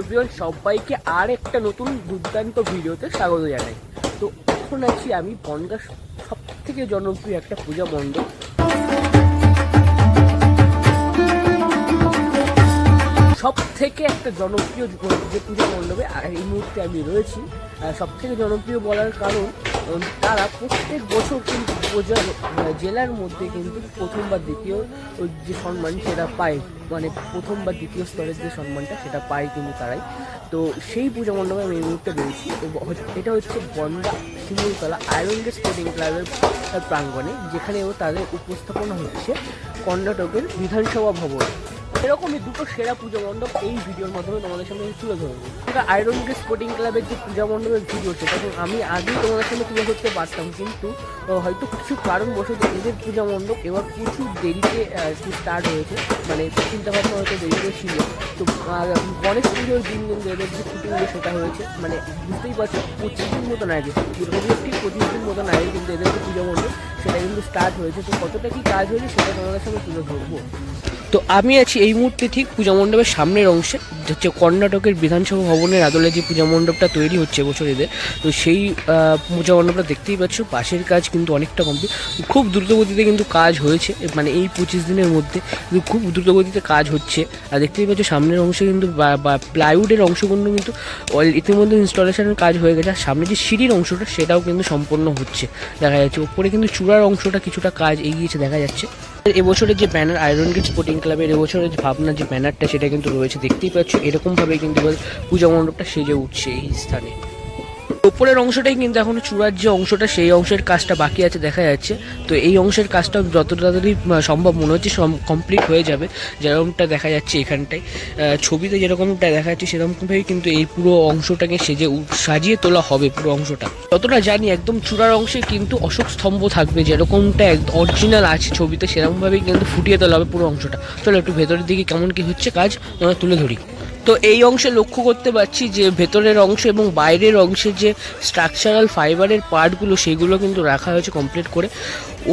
Everyone, সবাইকে আর একটা নতুন দুর্দান্ত ভিডিওতে স্বাগত জানাই। তো এখন আছি আমি বনগাঁ সব থেকে জনপ্রিয় একটা পূজা মণ্ডপ। সব থেকে একটা জনপ্রিয় যে পূজা মণ্ডপে এই মুহূর্তে আমি রয়েছি। সব থেকে জনপ্রিয় বলার কারণ তারা প্রত্যেক বছর কিন্তু আহ, জেলার মধ্যে কিন্তু প্রথম বা দ্বিতীয় যে সম্মান সেটা পায় মানে প্রথম বা দ্বিতীয় স্তরের যে সম্মানটা সেটা পায় কিন্তু তারাই। তো সেই পূজা মণ্ডপে আমি এই মুহূর্তে রয়েছি এটা হচ্ছে Bangaon Shimultala iron gate sporting ক্লাবের প্রাঙ্গণে যেখানেও তাদের উপস্থাপনা হচ্ছে কর্ণাটকের বিধানসভা ভবন। এরকমই দুটো সেরা পুজো মণ্ডপ এই ভিডিওর মাধ্যমে তোমাদের সামনে তুলে ধরবো। এটা আয়রন গেট স্পোর্টিং ক্লাবের যে পূজা মণ্ডপের ভিডিও সেটা আমি আগেই তোমাদের সামনে তুলে ধরতে পারতাম, কিন্তু হয়তো কিছু কারণ কারণবশত এদের পূজা মণ্ডপ এবার প্রচুর দেরিতে স্টার্ট হয়েছে। মানে চিন্তাভাবনা হয়তো দেরিতে ছিল। তো গণেশ পুজোর দিন কিন্তু এদের যে শুটিং সেটা হয়েছে মানে বুঝতেই পারছ, পঁচিশ দিন মতন আগে ঠিক পঁচিশ দিন মতন আগে কিন্তু এদের যে পূজা মণ্ডপ সেটা কিন্তু স্টার্ট হয়েছে। তো কতটা কি কাজ হয়েছে সেটা তোমাদের সামনে তুলে ধরবো। তো আমি আছি এই মুহূর্তে ঠিক পূজা মণ্ডপের সামনের অংশে। হচ্ছে কর্ণাটকের বিধানসভা ভবনের আদলে যে পূজা মণ্ডপটা তৈরি হচ্ছে এবছর এদের। তো সেই পূজা মণ্ডপটা দেখতেই পাচ্ছ, পাশের কাজ কিন্তু অনেকটা কমপ্লিট খুব দ্রুতগতিতে কিন্তু কাজ হয়েছে মানে এই পঁচিশ দিনের মধ্যে কিন্তু খুব দ্রুতগতিতে কাজ হচ্ছে। আর দেখতেই পাচ্ছ সামনের অংশে কিন্তু প্লাইউডের অংশগুলো কিন্তু ইতিমধ্যে ইনস্টলেশনের কাজ হয়ে গেছে। আর সামনে যে সিঁড়ির অংশটা, সেটাও কিন্তু সম্পন্ন হচ্ছে। দেখা যাচ্ছে, ওপরে কিন্তু চূড়ার অংশটা কিছুটা কাজ এগিয়েছে, দেখা যাচ্ছে। এবছরের যে ব্যানার আয়রন গেট স্পোর্টিং ক্লাবের এবছরের যে ভাবনা যে ব্যানারটা, সেটা কিন্তু রয়েছে। দেখতেই পাচ্ছ এরকমভাবে কিন্তু পূজা মণ্ডপটা সেজে উঠছে এই স্থানে। ওপরের অংশটাই কিন্তু এখনও চূড়ার যে অংশটা, সেই অংশের কাজটা বাকি আছে, দেখা যাচ্ছে। তো এই অংশের কাজটা যত তাড়াতাড়ি সম্ভব মনে হচ্ছে কমপ্লিট হয়ে যাবে। যেরকমটা দেখা যাচ্ছে এখানটায়। ছবিতে যেরকমটা দেখা যাচ্ছে, সেরকমভাবেই কিন্তু এই পুরো অংশটাকে সেজে সাজিয়ে তোলা হবে পুরো অংশটা। যতটা জানি একদম চূড়ার অংশে কিন্তু অশোক স্তম্ভ থাকবে, যেরকমটা অরিজিনাল আছে ছবিতে, সেরকমভাবেই কিন্তু ফুটিয়ে তোলা হবে পুরো অংশটা। চলো একটু ভেতরের দিকে কেমন কি হচ্ছে কাজ তুলে ধরি। তো এই অংশে লক্ষ্য করতে পারছি যে ভেতরের অংশ এবং বাইরের অংশে যে স্ট্রাকচারাল ফাইবারের পার্টগুলো সেগুলো কিন্তু রাখা হয়েছে কমপ্লিট করে।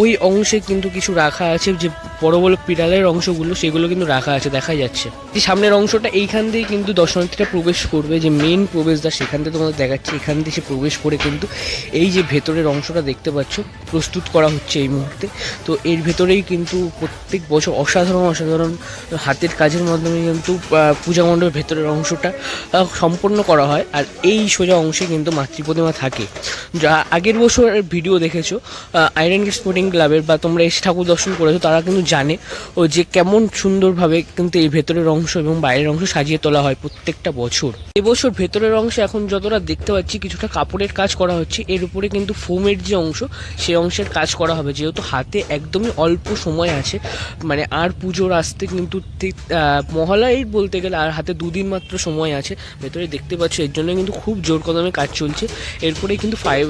ওই অংশে কিন্তু কিছু রাখা আছে, যে বড় বড় পিডালের অংশগুলো, সেগুলো কিন্তু রাখা আছে, দেখা যাচ্ছে। এই সামনের অংশটা এইখান দিয়ে কিন্তু দর্শনার্থীরা প্রবেশ করবে, যে মেন প্রবেশদ্বার সেখান থেকে তোমাদের দেখাচ্ছে, এখান দিয়ে সে প্রবেশ করে কিন্তু এই যে ভেতরের অংশটা দেখতে পাচ্ছ, প্রস্তুত করা হচ্ছে এই মুহূর্তে। তো এর ভেতরেই কিন্তু প্রত্যেক বছর অসাধারণ অসাধারণ হাতের কাজের মাধ্যমে কিন্তু পূজা মণ্ডপের ভেতরের অংশটা সম্পন্ন করা হয়। আর এই সোজা অংশে কিন্তু মাতৃ প্রতিমা থাকে। যা আগের বছর ভিডিও দেখেছ আয়রন গেট স্পোর্টিং ক্লাবের বা তোমরা এসে ঠাকুর দর্শন করেছ, তারা কিন্তু জানে ও যে কেমন সুন্দরভাবে কিন্তু এই ভেতরের অংশ এবং বাইরের অংশ সাজিয়ে তোলা হয় প্রত্যেকটা বছর। এবছর ভেতরের অংশে এখন যতটা দেখতে পাচ্ছি কিছুটা কাপড়ের কাজ করা হচ্ছে, এর উপরে কিন্তু ফোমের যে অংশ সেই অংশের কাজ করা হবে। যেহেতু হাতে একদমই অল্প সময় আছে মানে আর পুজোর আসতে কিন্তু মহালয়াই বলতে গেলে আর হাতে দুদিন মাত্র সময় আছে। ভেতরে দেখতে পাচ্ছ, এর জন্য কিন্তু খুব জোর কদমে কাজ চলছে। এরপরে কিন্তু ফাইভ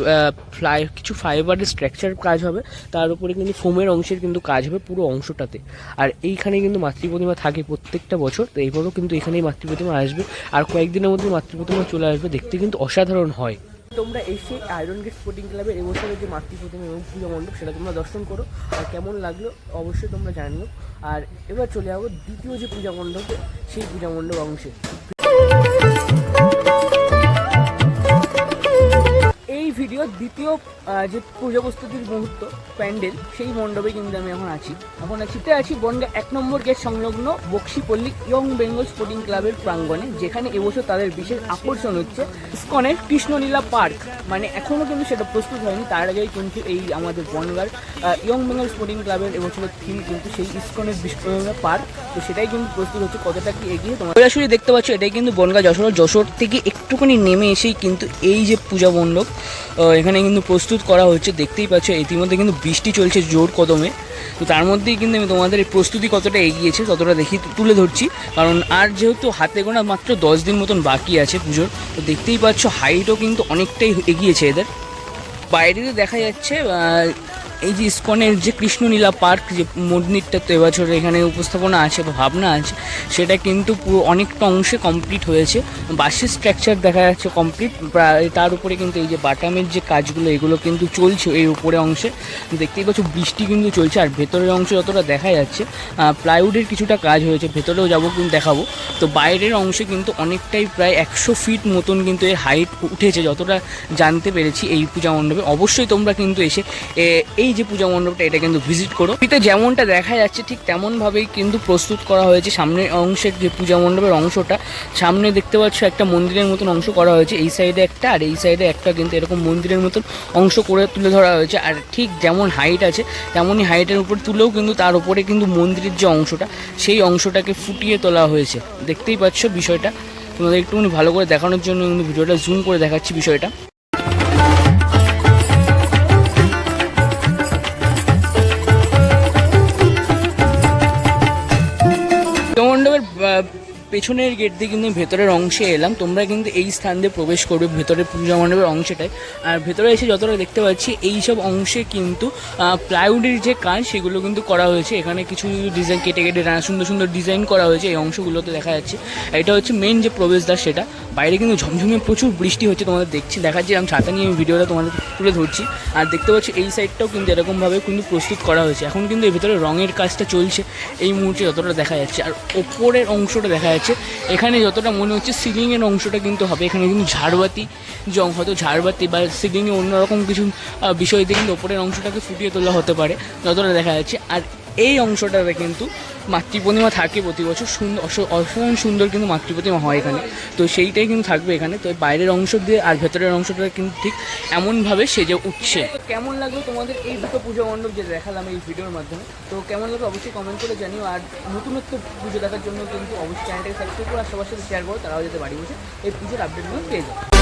ফ্লাই কিছু ফাইবারের স্ট্রাকচার কাজ হবে। তার উপরে কিন্তু ফোমের অংশের কিন্তু কাজ হবে পুরো অংশটাতে। আর এইখানে কিন্তু মাতৃ প্রতিমা থাকে প্রত্যেকটা বছর, তো এইবারও কিন্তু এখানেই মাতৃ প্রতিমা আসবে। আর কয়েকদিনের মধ্যে মাতৃ প্রতিমা চলে আসবে, দেখতে কিন্তু অসাধারণ হয়। তোমরা এসে আয়রন গেট স্পোর্টিং ক্লাবের এবছরের যে মাতৃ প্রতিমা এবং পূজা মণ্ডপ, সেটা তোমরা দর্শন করো। আর কেমন লাগল অবশ্যই তোমরা জানিও। আর এবার চলে যাব দ্বিতীয় যে পূজা মণ্ডপ, সেই পূজা মণ্ডপ অংশে। ভিডিও দ্বিতীয় যে পূজা প্রস্তুতির মুহূর্ত, প্যান্ডেল, সেই মণ্ডপে কিন্তু আমি এখন আছি। এখন আছিতে আছি বনগা এক নম্বর গেট সংলগ্ন বক্সিপল্লী ইয়ং বেঙ্গল স্পোর্টিং ক্লাবের প্রাঙ্গণে, যেখানে এবছর তাদের বিশেষ আকর্ষণ হচ্ছে ইস্কনের কৃষ্ণলীলা পার্ক। মানে এখনও কিন্তু সেটা প্রস্তুত হয়নি, তার আগেই কিন্তু এই আমাদের বনগার ইয়ং বেঙ্গল স্পোর্টিং ক্লাবের এবছরের থিম কিন্তু সেই ইস্কনের বিষ্ণুলীলা পার্ক। তো সেটাই কিন্তু প্রস্তুত হচ্ছে কতটা কি এগিয়ে তোমার সরাসরি দেখতে পাচ্ছ, এটাই কিন্তু বনগা যশোর যশোর থেকে একটুখানি নেমে এসেই কিন্তু এই যে পূজা মণ্ডপ এখানে কিন্তু প্রস্তুত করা হচ্ছে। দেখতেই পাচ্ছ, ইতিমধ্যে কিন্তু বৃষ্টি চলছে জোর কদমে। তো তার মধ্যেই কিন্তু আমি তোমাদের এই প্রস্তুতি কতটা এগিয়েছে, ততটা দেখি তুলে ধরছি। কারণ আর যেহেতু হাতে গোনা মাত্র দশ দিন মতন বাকি আছে পুজোর, তো দেখতেই পাচ্ছ হাইটও কিন্তু অনেকটাই এগিয়েছে এদের। বাইরে দেখা যাচ্ছে এই যে ইস্কনের যে কৃষ্ণনীলা পার্ক যে মন্দিরটা তো এবছর এখানে উপস্থাপনা আছে বা ভাবনা আছে সেটা কিন্তু পুরো অনেকটা অংশে কমপ্লিট হয়েছে। বাসের স্ট্রাকচার দেখা যাচ্ছে কমপ্লিট প্রায় তার উপরে কিন্তু এই যে বাটামের যে কাজগুলো এগুলো কিন্তু চলছে এই উপরে অংশে। দেখতেই পাচ্ছ বৃষ্টি কিন্তু চলছে আর ভেতরের অংশে যতটা দেখা যাচ্ছে প্লাইউডের কিছুটা কাজ হয়েছে ভেতরেও যাব কিন্তু দেখাবো। তো বাইরের অংশে কিন্তু অনেকটাই প্রায় একশো ফিট মতন কিন্তু এর হাইট উঠেছে যতটা জানতে পেরেছি এই পূজা মণ্ডপে। অবশ্যই তোমরা কিন্তু এসে এ, এই যে পূজা মণ্ডপটা, এটা কিন্তু ভিজিট করো। এতে যেমনটা দেখা যাচ্ছে, ঠিক তেমনভাবেই কিন্তু প্রস্তুত করা হয়েছে। সামনের অংশের যে পূজা মণ্ডপের অংশটা, সামনে দেখতে পাচ্ছ একটা মন্দিরের মতন অংশ করা হয়েছে। এই সাইডে একটা, আর এই সাইডে একটা কিন্তু এরকম মন্দিরের মতন অংশ করে তুলে ধরা হয়েছে। আর ঠিক যেমন হাইট আছে, তেমনই হাইটের উপর তুলেও কিন্তু তার উপরে কিন্তু মন্দিরের যে অংশটা, সেই অংশটাকে ফুটিয়ে তোলা হয়েছে। দেখতেই পাচ্ছ বিষয়টা। তোমাদের একটুখানি ভালো করে দেখানোর জন্য কিন্তু ভিডিওটা জুম করে দেখাচ্ছি বিষয়টা। পেছনের গেট দিয়ে কিন্তু ভেতরের অংশে এলাম। তোমরা কিন্তু এই স্থান দিয়ে প্রবেশ করবে, ভেতরের পূজা মণ্ডপের অংশটায়। আর ভেতরে এসে যতটা দেখতে পাচ্ছি এই সব অংশে কিন্তু প্লাইউডের যে কাজ, সেগুলো কিন্তু করা হয়েছে। এখানে কিছু ডিজাইন কেটে কেটে সুন্দর সুন্দর ডিজাইন করা হয়েছে এই অংশগুলোতে দেখা যাচ্ছে। এটা হচ্ছে মেন যে প্রবেশদ্বার সেটা। বাইরে কিন্তু ঝমঝমে প্রচুর বৃষ্টি হচ্ছে তোমাদের দেখছি। দেখাচ্ছি আমি ছাতা নিয়ে আমি ভিডিওটা তোমাদের তুলে ধরছি। আর দেখতে পাচ্ছি, এই সাইডটাও কিন্তু এরকমভাবে কিন্তু প্রস্তুত করা হয়েছে। এখন কিন্তু এর ভিতরে রঙের কাজটা চলছে। এই মুহূর্তে যতটা দেখা যাচ্ছে। আর ওপরের অংশটা দেখা যাচ্ছে এখানে যতটা মনে হচ্ছে সিলিংয়ের অংশটা কিন্তু হবে। এখানে কিন্তু ঝাড়বাতি, জং হয়তো ঝাড়বাতি বা সিলিংয়ে অন্যরকম কিছু বিষয় দিয়ে কিন্তু ওপরের অংশটাকে ফুটিয়ে তোলা হতে পারে, যতটা দেখা যাচ্ছে। আর এই অংশটাতে কিন্তু মাতৃ প্রতিমা থাকে প্রতি বছর সুন্দর অস- অসাধারণ সুন্দর কিন্তু মাতৃ প্রতিমা হয় এখানে। তো সেইটাই কিন্তু থাকবে এখানে। তো বাইরের অংশ দিয়ে আর ভেতরের অংশটা কিন্তু ঠিক এমনভাবে সেজে উঠছে। কেমন লাগল তোমাদের এই দুটো পুজো মণ্ডপ যে দেখালাম এই ভিডিওর মাধ্যমে? তো কেমন লাগল অবশ্যই কমেন্ট করে জানিও। আর নতুনত্ব পুজো দেখার জন্য কিন্তু অবশ্যই চ্যানেলটাকে সাবস্ক্রাইব করো আর সবার সাথে শেয়ার করো, তারাও যাতে বাড়ি বসে এই পুজোর আপডেটগুলো পেয়ে যায়।